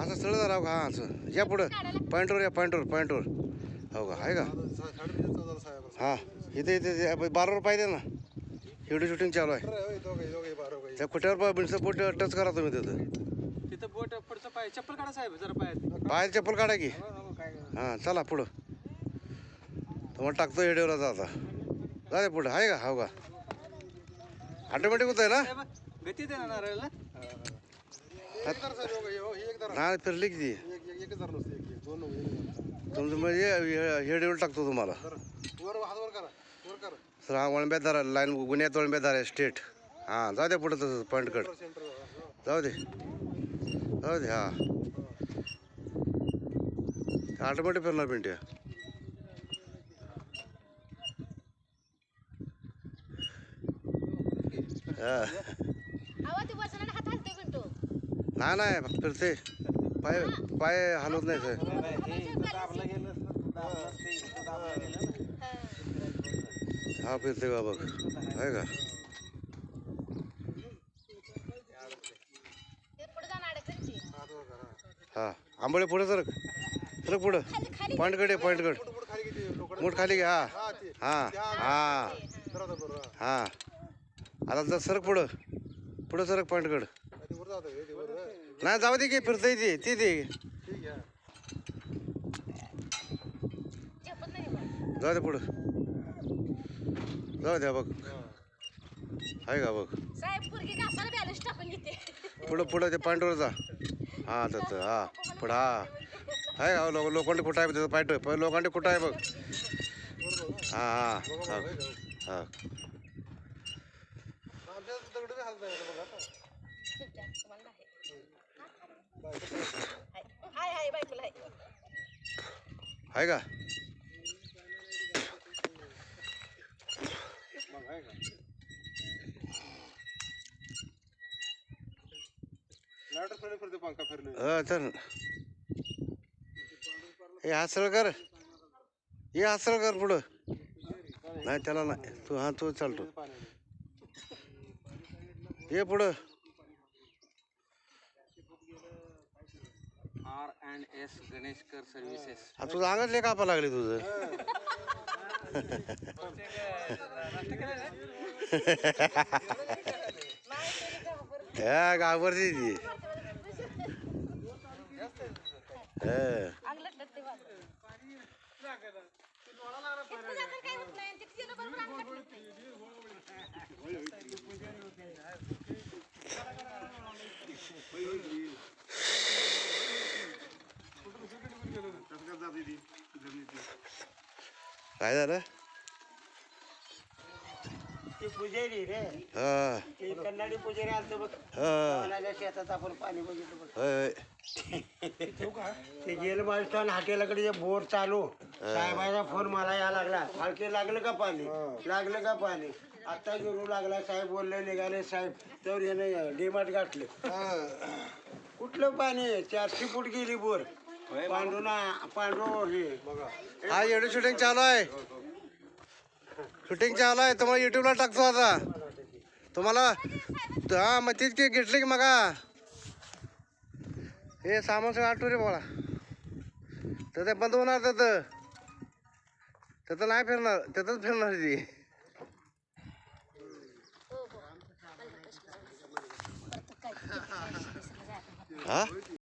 असं स्थळ जरा हो का हा असं. या पुढं. पॉईंटवर या पॉईंटवर पॉईंटवर हो का आहे का? हा इथे इथे बारावर पाहिजे ना. एवढी शूटिंग चालू आहे. त्या कुठ्यावर बिनचं पोट टच करा तुम्ही तिथं. तिथं बोट पुढचं पाय चप्पल काढा साहेब जरा पायात. बाहेर चप्पल काढा की. काय हां चला पुढं. तुम्हाला टाकतो हेडेवला जा आता जा पुढं आहे का? हो का ऑटोमॅटिक होत आहे ना? गती दे हो, ही ना फिरली किती एक एक एकच एक एक. दोन एक. तुमचं म्हणजे हेडेवर टाकतो तुम्हाला. वर हात वर करा वर करा. सर हा वळंब्यात धरा लाईन गुन्ह्यात वळंब्यात धरा स्टेट. हां जाऊ दे पुढं तसं पॉईंटकड सेंटर जाऊ दे. जाऊ दे हां. ऑटोमॅटिक फिरणार पिंट्या. हा. नाही नाही फक्त फिरते. पाय पाय हलवत नाही सर. हा फिरते का बघ आहे का? हा. आंबोळे पुढे सरक. सरक पुढं. खाली आहे पॉईंटकडे पॉईंटकड खाली घ्या. हा. हा. हा. हा आता जर सरक पुढं. पुढं सरक पॉईंटकड नाही जाऊ दे की फिरतंय ती ती ती ठीक आहे झेपत नाही पण जाऊ दे पुढं. जाऊ द्या बघ. आहे का बघ. साहेब पुरगी घासाला बॅलन्स टाकून घेते. पुढं पुढं ते पॉईंटवर जा. हा तसं हा. पुढं हा. आहे का लो लोखंड कुठं आहे त्याचं पाईट पण लोखंड कुठं आहे बघ? हा हा हा हा आमच्या दगड बी हालत नाही बघा आता. तुमच्या तुम्हाला आहे हाय. हाय बायकोला हाय आहे का हा हे हासळ कर. हे हासळ कर पुढं. नाही त्याला नाही. तू हा तू चालतो. ये पुढं. R and S Ganeshkar services. हा तुझं अंगात ले कापा लागले तुझं. घाबरते ती. हा. अंगलट होत नाही? बरोबर अंगलट काय झालं? ती पुजारी रे. हा. ती कन्नाडी पुजारी आलतो बघ. हा. कोणाच्या शेतात आपण पाणी बघितलं बघ. होय. ते गेलं मास्टर हॉटेलाकडे बोर चालू. साहेबाचा फोन मला या लागला. फाळके लागलं का पाणी? लागलं का पाणी? आता गिरू लागला साहेब बोलले निघाले साहेब. तर याने डिमाट गाठले. कुठलं पाणी? आहे? चारशे फूट गेली बोर. पांडुना पांडू हे हा एवढी शूटिंग चालू आहे. शूटिंग चालू आहे. तुम्हाला युट्यूबला टाकतो आता. तुम्हाला हा मग तीच की घेतली की मगा. हे सामान सगळं आठवू रे बोळा. तर ते बंद होणार त्याचं त्याचं नाही फिरणार. त्यातच फिरणार ती. हो हो. हा?